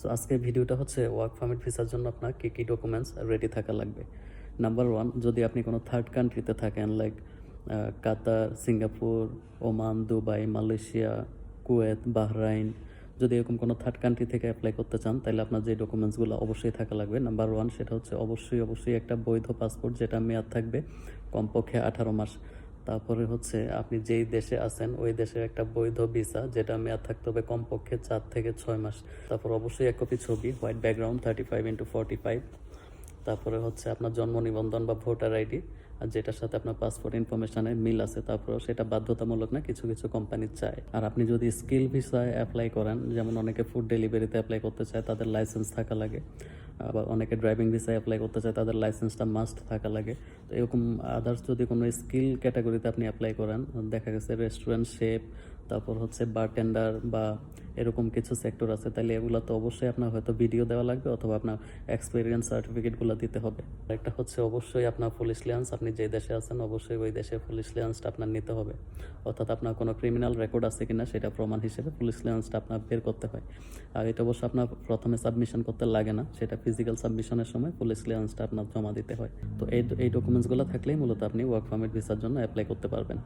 So আজকের ভিডিওটা হচ্ছে ওয়ার্ক পারমিট ভিসার জন্য আপনার কী কী ডকুমেন্টস রেডি থাকা লাগবে। নাম্বার ওয়ান যদি আপনি কোনো থার্ড কান্ট্রিতে থাকেন like Qatar, Singapore, Oman, Dubai, Malaysia, Kuwait, Bahrain, যদি এরকম কোনো থার্ড কান্ট্রি থেকে অ্যাপ্লাই করতে চান, তাহলে আপনার যে ডকুমেন্টসগুলো অবশ্যই থাকা লাগবে। নাম্বার ওয়ান সেটা হচ্ছে অবশ্যই অবশ্যই একটা বৈধ পাসপোর্ট যেটা মেয়াদ থাকবে কমপক্ষে আঠারো মাস। তারপরে হচ্ছে আপনি যেই দেশে আছেন, ওই দেশের একটা বৈধ ভিসা, যেটা মেয়াদ থাকতে হবে কমপক্ষে চার থেকে ছয় মাস। তারপর অবশ্যই এক কপি ছবি, white background thirty five into forty five তারপরে হচ্ছে আপনার জন্ম নিবন্ধন বা ভোটার আইডি, আর যেটার সাথে আপনার পাসপোর্ট ইনফরমেশনের মিল আছে, তারপরেও সেটা বাধ্যতামূলক না, কিছু কিছু কোম্পানি চায়। আর আপনি যদি স্কিল ভিসায় অ্যাপ্লাই করেন, যেমন অনেকে ফুড ডেলিভারিতে অ্যাপ্লাই করতে চায়, তাদের লাইসেন্স থাকা লাগে। আবার অনেকে ড্রাইভিং ভিসায় অ্যাপ্লাই করতে চায়, তাদের লাইসেন্সটা মাস্ট থাকা লাগে। তো এরকম আদার্স যদি কোনো স্কিল ক্যাটাগরিতে আপনি অ্যাপ্লাই করেন, দেখা গেছে রেস্টুরেন্ট শেপ তারপর হচ্ছে বারটেন্ডার বা এরকম কিছু সেক্টর আছে তাহলে এগুলো তো অবশ্যই আপনার হয়তো ভিডিও দেওয়া লাগবে অথবা আপনার এক্সপিরিয়েন্স সার্টিফিকেটগুলো দিতে হবে। একটা হচ্ছে অবশ্যই আপনার পুলিশ লিয়ান্স আপনি যে দেশে আছেন অবশ্যই ওই দেশের পুলিশ লিয়ান্সটা আপনার নিতে হবে। অর্থাৎ আপনার কোনো ক্রিমিনাল রেকর্ড আছে কিনা সেটা প্রমাণ হিসেবে পুলিশ লিয়ান্সটা আপনার বের করতে হয়। আর এটা অবশ্য আপনার প্রথমে সাবমিশন করতে লাগে না, সেটা ফিজিক্যাল সাবমিশনের সময় পুলিশ ক্লিয়ারেন্সটা আপনার জমা দিতে হয়। তো এই এই ডকুমেন্টসগুলো থাকলেই মূলত আপনি ওয়ার্ক পারমিট ভিসার জন্য অ্যাপ্লাই করতে পারবেন।